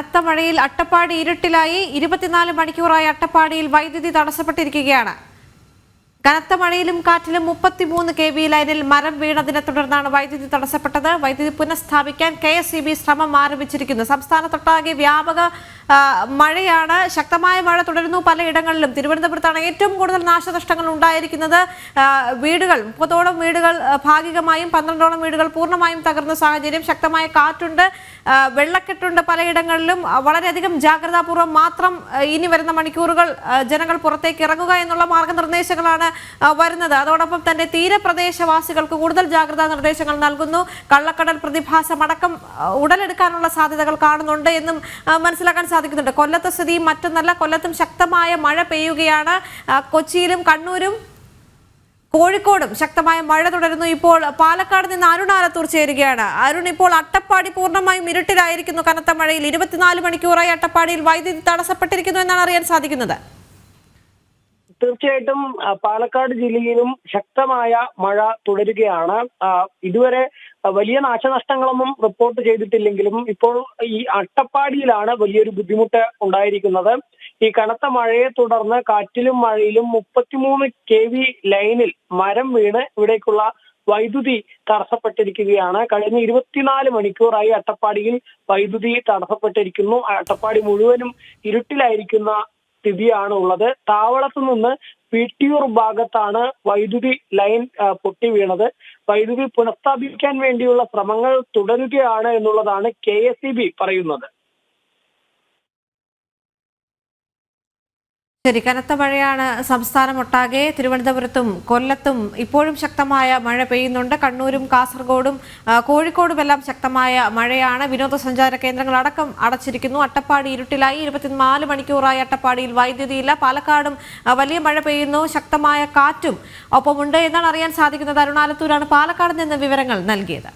കനത്ത മഴയിൽ അട്ടപ്പാടി ഇരുട്ടിലായി. ഇരുപത്തിനാല് മണിക്കൂറായി അട്ടപ്പാടിയിൽ വൈദ്യുതി തടസ്സപ്പെട്ടിരിക്കുകയാണ്. കനത്ത മഴയിലും കാറ്റിലും മുപ്പത്തിമൂന്ന് കെ വി ലൈനിൽ മരം വീണതിനെ തുടർന്നാണ് വൈദ്യുതി തടസ്സപ്പെട്ടത്. വൈദ്യുതി പുനഃസ്ഥാപിക്കാൻ കെ എസ് ശ്രമം ആരംഭിച്ചിരിക്കുന്നു. സംസ്ഥാനത്തൊട്ടാകെ വ്യാപക മഴയാണ്. ശക്തമായ മഴ തുടരുന്നു പലയിടങ്ങളിലും. തിരുവനന്തപുരത്താണ് ഏറ്റവും കൂടുതൽ നാശനഷ്ടങ്ങൾ ഉണ്ടായിരിക്കുന്നത്. വീടുകൾ മുപ്പതോളം വീടുകൾ ഭാഗികമായും പന്ത്രണ്ടോളം വീടുകൾ പൂർണമായും തകർന്ന സാഹചര്യം. ശക്തമായ കാറ്റുണ്ട് വെള്ളക്കെട്ടുണ്ട് പലയിടങ്ങളിലും. വളരെയധികം ജാഗ്രതാപൂർവം മാത്രം ഇനി വരുന്ന മണിക്കൂറുകൾ ജനങ്ങൾ പുറത്തേക്ക് ഇറങ്ങുക എന്നുള്ള മാർഗനിർദ്ദേശങ്ങളാണ് വരുന്നത്. അതോടൊപ്പം തന്നെ തീരപ്രദേശവാസികൾക്ക് കൂടുതൽ ജാഗ്രതാ നിർദ്ദേശങ്ങൾ നൽകുന്നു. കള്ളക്കടൽ പ്രതിഭാസം അടക്കം ആ, ഉടലെടുക്കാനുള്ള സാധ്യതകൾ കാണുന്നുണ്ട് എന്നും മനസ്സിലാക്കാൻ സാധിക്കുന്നുണ്ട്. കൊല്ലത്തെ സ്ഥിതി മറ്റൊന്നല്ല. കൊല്ലത്തും ശക്തമായ മഴ പെയ്യുകയാണ്. കൊച്ചിയിലും കണ്ണൂരും കോഴിക്കോടും ശക്തമായ മഴ തുടരുന്നു. ഇപ്പോൾ പാലക്കാട് നിന്ന് അരുൺ ആലത്തൂർ ചേരുകയാണ്. അരുൺ ഇപ്പോൾ അട്ടപ്പാടി പൂർണമായും ഇരുട്ടിലായിരിക്കുന്നു. കനത്ത മഴയിൽ ഇരുപത്തിനാല് മണിക്കൂറായി അട്ടപ്പാടിയിൽ വൈദ്യുതി തടസ്സപ്പെട്ടിരിക്കുന്നു എന്നാണ് അറിയാൻ സാധിക്കുന്നത്. തീർച്ചയായിട്ടും പാലക്കാട് ജില്ലയിലും ശക്തമായ മഴ തുടരുകയാണ്. ഇതുവരെ വലിയ നാശനഷ്ടങ്ങളൊന്നും റിപ്പോർട്ട് ചെയ്തിട്ടില്ലെങ്കിലും ഇപ്പോൾ ഈ അട്ടപ്പാടിയിലാണ് വലിയൊരു ബുദ്ധിമുട്ട് ഉണ്ടായിരിക്കുന്നത്. ഈ കനത്ത മഴയെ തുടർന്ന് കാറ്റിലും മഴയിലും മുപ്പത്തിമൂന്ന് കെ വി ലൈനിൽ മരം വീണ് ഇവിടേക്കുള്ള വൈദ്യുതി തടസ്സപ്പെട്ടിരിക്കുകയാണ്. കഴിഞ്ഞ ഇരുപത്തിനാല് മണിക്കൂറായി അട്ടപ്പാടിയിൽ വൈദ്യുതി തടസ്സപ്പെട്ടിരിക്കുന്നു. അട്ടപ്പാടി മുഴുവനും ഇരുട്ടിലായിരിക്കുന്ന സ്ഥിതിയാണ് ഉള്ളത് താവളത്തു നിന്ന് പിട്ടിയൂർ ഭാഗത്താണ് വൈദ്യുതി ലൈൻ പൊട്ടി വീണത്. വൈദ്യുതി പുനഃസ്ഥാപിക്കാൻ വേണ്ടിയുള്ള ശ്രമങ്ങൾ തുടരുകയാണ് എന്നുള്ളതാണ് കെ എസ് ഇ ബി പറയുന്നത്. ശരി കനത്ത മഴയാണ് സംസ്ഥാനമൊട്ടാകെ. തിരുവനന്തപുരത്തും കൊല്ലത്തും ഇപ്പോഴും ശക്തമായ മഴ പെയ്യുന്നുണ്ട്. കണ്ണൂരും കാസർഗോഡും കോഴിക്കോടുമെല്ലാം ശക്തമായ മഴയാണ്. വിനോദസഞ്ചാര കേന്ദ്രങ്ങൾ അടക്കം അടച്ചിരിക്കുന്നു. അട്ടപ്പാടി ഇരുട്ടിലായി. ഇരുപത്തിനാല് മണിക്കൂറായി അട്ടപ്പാടിയിൽ വൈദ്യുതിയില്ല. പാലക്കാടും വലിയ മഴ പെയ്യുന്നു. ശക്തമായ കാറ്റും ഒപ്പമുണ്ട് എന്നാണ് അറിയാൻ സാധിക്കുന്നത്. അരുണാലത്തൂരാണ് പാലക്കാട് നിന്ന് വിവരങ്ങൾ നൽകിയത്.